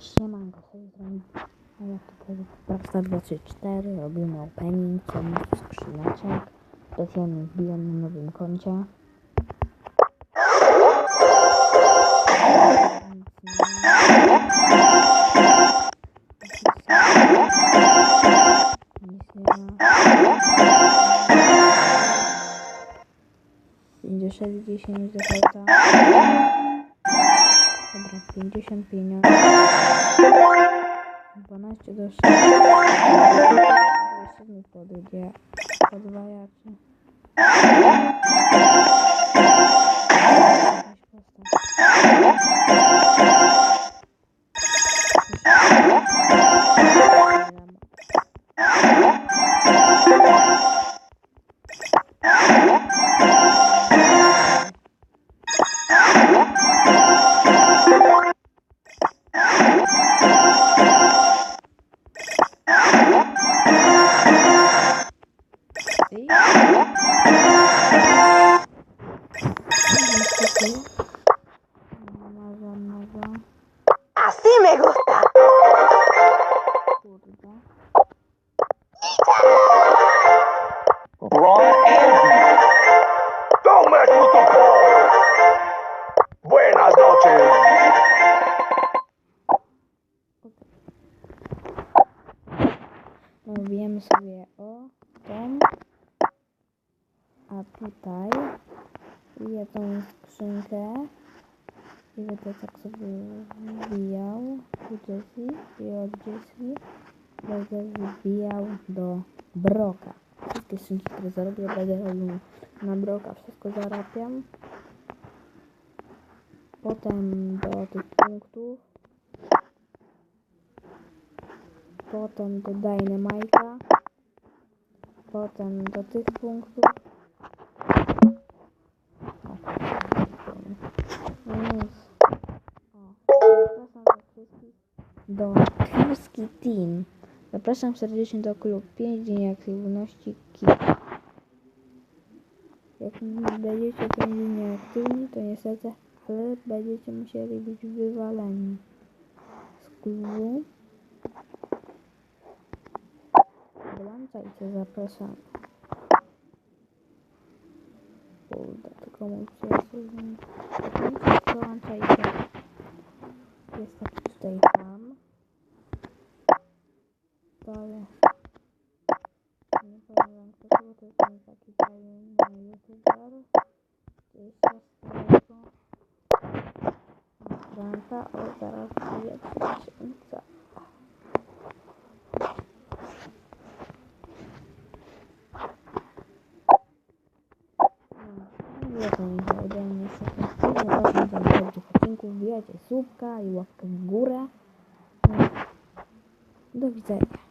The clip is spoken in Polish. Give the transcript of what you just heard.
Siemanko, z strony, a jak to powiedzieć, Poprawca 2, 3, 4, robimy opening, tu skrzyneczek, specjalnie wbijam na nowym koncie. 56, 10 do końca. Dobra, 50 pieniędzy. 12 do 6. 27 po drugie. Podwajacie. Así me gusta. Buenas noches. A tutaj tą skrzynkę i będę tak sobie wbijał u Jessie i od Jessie będę wbijał do Broka. Wszystkie skrzynki, które zarobię będę robił na Broka. Wszystko zarabiam. Potem do tych punktów. Potem do Dynamite'a. Potem do tych punktów. Do Kluski Team. Zapraszam serdecznie do klub 5 Dzień Aktywności KIP. Jak będziecie 5 dni aktywni, to niestety, ale będziecie musieli być wywaleni z klubu. Dołączajcie, zapraszam. Kurde, tylko mój przyjaciel. Paula. Ne paulan kokote kan pati paulan na yoku paru. Esa paulo. Ranta o tara kia kusunta. Wiecie, słupka i łapkę w górę. No. Do widzenia.